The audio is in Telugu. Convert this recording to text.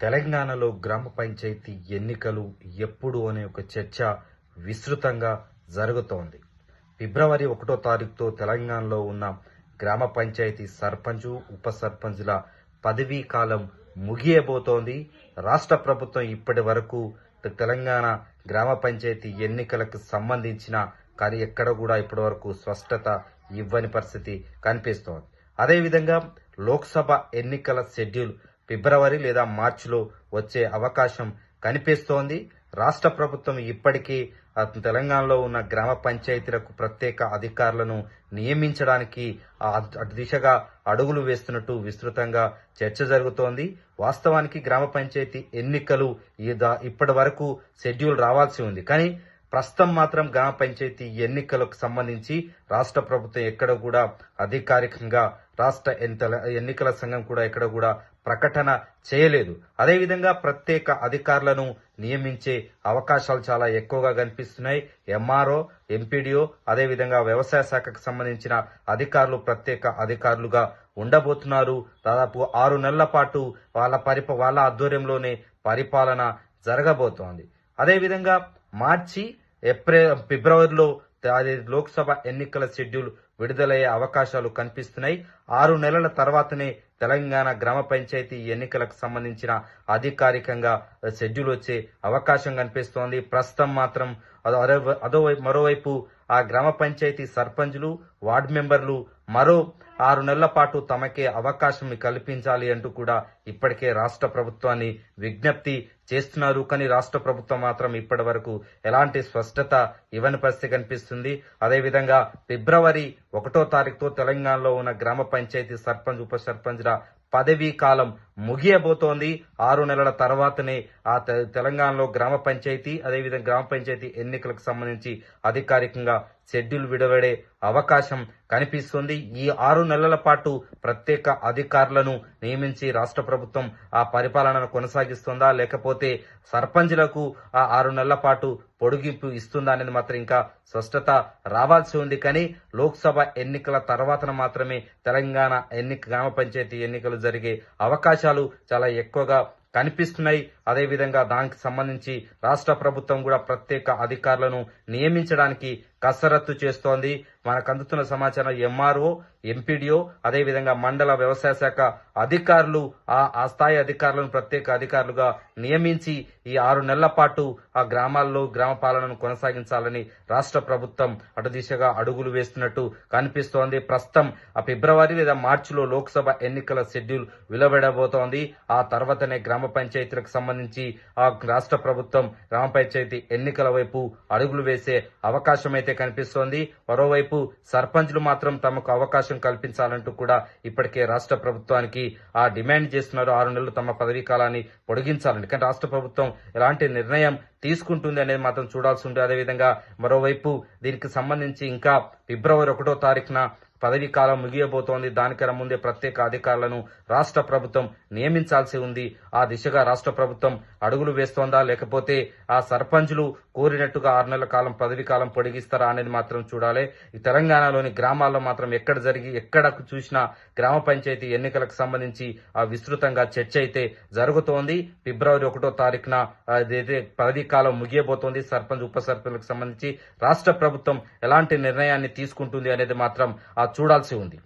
తెలంగాణలో గ్రామ పంచాయతీ ఎన్నికలు ఎప్పుడు అనే ఒక చర్చ విస్తృతంగా జరుగుతోంది. ఫిబ్రవరి ఒకటో తారీఖుతో తెలంగాణలో ఉన్న గ్రామ పంచాయతీ సర్పంచు ఉప సర్పంచుల పదవీ కాలం ముగియబోతోంది. రాష్ట్ర ప్రభుత్వం ఇప్పటి వరకు తెలంగాణ గ్రామ పంచాయతీ ఎన్నికలకు సంబంధించిన కానీ ఎక్కడ కూడా ఇప్పటి వరకు స్పష్టత ఇవ్వని పరిస్థితి కనిపిస్తోంది. అదేవిధంగా లోక్సభ ఎన్నికల షెడ్యూల్ ఫిబ్రవరి లేదా మార్చిలో వచ్చే అవకాశం కనిపిస్తోంది. రాష్ట్ర ప్రభుత్వం ఇప్పటికీ తెలంగాణలో ఉన్న గ్రామ పంచాయతీలకు ప్రత్యేక అధికారులను నియమించడానికి అటు దిశగా అడుగులు వేస్తున్నట్టు విస్తృతంగా చర్చ జరుగుతోంది. వాస్తవానికి గ్రామ పంచాయతీ ఎన్నికలు ఈ దా- ఇప్పటి వరకు షెడ్యూల్ రావాల్సి ఉంది. కానీ ప్రస్తుతం మాత్రం గ్రామ పంచాయతీ ఎన్నికలకు సంబంధించి రాష్ట్ర ప్రభుత్వం ఎక్కడ కూడా అధికారికంగా రాష్ట్ర ఎన్నికల సంఘం కూడా ఎక్కడ కూడా ప్రకటన చేయలేదు. అదేవిధంగా ప్రత్యేక అధికారులను నియమించే అవకాశాలు చాలా ఎక్కువగా కనిపిస్తున్నాయి. ఎంఆర్ఓ ఎంపీడీఓ అదేవిధంగా వ్యవసాయ శాఖకు సంబంధించిన అధికారులు ప్రత్యేక అధికారులుగా ఉండబోతున్నారు. దాదాపు ఆరు నెలల పాటు వాళ్ళ పరిప వాళ్ళ ఆధ్వర్యంలోనే పరిపాలన జరగబోతోంది. అదేవిధంగా మార్చి ఏప్రిల్ ఫిబ్రవరిలో అది లోక్సభ ఎన్నికల షెడ్యూల్ విడుదలయ్యే అవకాశాలు కనిపిస్తున్నాయి. ఆరు నెలల తర్వాతనే తెలంగాణ గ్రామ పంచాయతీ ఎన్నికలకు సంబంధించిన అధికారికంగా షెడ్యూల్ వచ్చే అవకాశం కనిపిస్తోంది. ప్రస్తుతం మాత్రం అదో అదో- మరోవైపు ఆ గ్రామ పంచాయతీ సర్పంచ్లు వార్డు మెంబర్లు మరో ఆరు నెలల పాటు తమకే అవకాశం కల్పించాలి అంటూ కూడా ఇప్పటికే రాష్ట్ర ప్రభుత్వాన్ని విజ్ఞప్తి చేస్తున్నారు. కానీ రాష్ట్ర ప్రభుత్వం మాత్రం ఇప్పటి వరకు ఎలాంటి స్పష్టత ఇవ్వని పరిస్థితి కనిపిస్తుంది. అదేవిధంగా ఫిబ్రవరి ఒకటో తారీఖుతో తెలంగాణలో ఉన్న గ్రామ పంచాయతీ సర్పంచ్ ఉప సర్పంచ్ల పదవీ కాలం ముగియబోతోంది. ఆరు నెలల తర్వాతనే ఆ తె- తెలంగాణలో గ్రామ పంచాయతీ అదేవిధంగా గ్రామ పంచాయతీ ఎన్నికలకు సంబంధించి అధికారికంగా షెడ్యూల్ విడవడే అవకాశం కనిపిస్తుంది. ఈ ఆరు నెలల పాటు ప్రత్యేక అధికారులను నియమించి రాష్ట్ర ప్రభుత్వం ఆ పరిపాలనను కొనసాగిస్తుందా? లేకపోతే సర్పంచ్లకు ఆ ఆరు నెలల పాటు పొడిగింపు ఇస్తుందా అనేది మాత్రం ఇంకా స్పష్టత రావాల్సి ఉంది. కానీ లోక్సభ ఎన్నికల తర్వాత మాత్రమే తెలంగాణ ఎన్నిక గ్రామ పంచాయతీ ఎన్నికలు జరిగే అవకాశం అవకాశాలు చాలా ఎక్కువగా కనిపిస్తున్నాయి. అదేవిధంగా దానికి సంబంధించి రాష్ట్ర ప్రభుత్వం కూడా ప్రత్యేక అధికారులను నియమించడానికి కసరత్తు చేస్తోంది. మనకు అందుతున్న సమాచారం ఎంఆర్ఓ ఎంపీడీఓ అదేవిధంగా మండల వ్యవసాయ శాఖ అధికారులు ఆ స్థాయి అధికారులను ప్రత్యేక అధికారులుగా నియమించి ఈ ఆరు నెలల పాటు ఆ గ్రామాల్లో గ్రామ పాలనను కొనసాగించాలని రాష్ట్ర ప్రభుత్వం అటు దిశగా అడుగులు వేస్తున్నట్టు కనిపిస్తోంది. ప్రస్తుతం ఆ ఫిబ్రవరి లేదా మార్చిలో లోక్సభ ఎన్నికల షెడ్యూల్ వెలువడబోతోంది. ఆ తర్వాతనే గ్రామ పంచాయతీలకు సంబంధించి ఆ రాష్ట్ర ప్రభుత్వం గ్రామ పంచాయతీ ఎన్నికల వైపు అడుగులు వేసే అవకాశం అయితే కనిపిస్తోంది. మరోవైపు సర్పంచ్లు మాత్రం తమకు అవకాశం కల్పించాలంటూ కూడా ఇప్పటికే రాష్ట్ర ప్రభుత్వానికి ఆ డిమాండ్ చేస్తున్నారు. ఆరు నెలలు తమ పదవీ కాలాన్ని పొడిగించాలని కానీ రాష్ట్ర ప్రభుత్వం ఎలాంటి నిర్ణయం తీసుకుంటుంది అనేది మాత్రం చూడాల్సి ఉంటుంది అదేవిధంగా మరోవైపు దీనికి సంబంధించి ఇంకా ఫిబ్రవరి ఒకటో తారీఖున పదవీ కాలం ముగియబోతోంది. దానికన్నా ముందే ప్రత్యేక అధికారులను రాష్ట్ర ప్రభుత్వం నియమించాల్సి ఉంది. ఆ దిశగా రాష్ట్ర ప్రభుత్వం అడుగులు వేస్తోందా లేకపోతే ఆ సర్పంచులు కోరినట్టుగా ఆరు నెలల కాలం పదవీ కాలం పొడిగిస్తారా అనేది మాత్రం చూడాలి. ఈ తెలంగాణలోని గ్రామాల్లో మాత్రం ఎక్కడ జరిగి ఎక్కడ చూసినా గ్రామ పంచాయతీ ఎన్నికలకు సంబంధించి ఆ విస్తృతంగా చర్చ అయితే జరుగుతోంది. ఫిబ్రవరి ఒకటో తారీఖున అదైతే పదవీ కాలం ముగియబోతోంది. సర్పంచ్ ఉప సర్పంచ్లకు సంబంధించి రాష్ట్ర ప్రభుత్వం ఎలాంటి నిర్ణయాన్ని తీసుకుంటుంది అనేది మాత్రం ఆ చూడాల్సి ఉంది.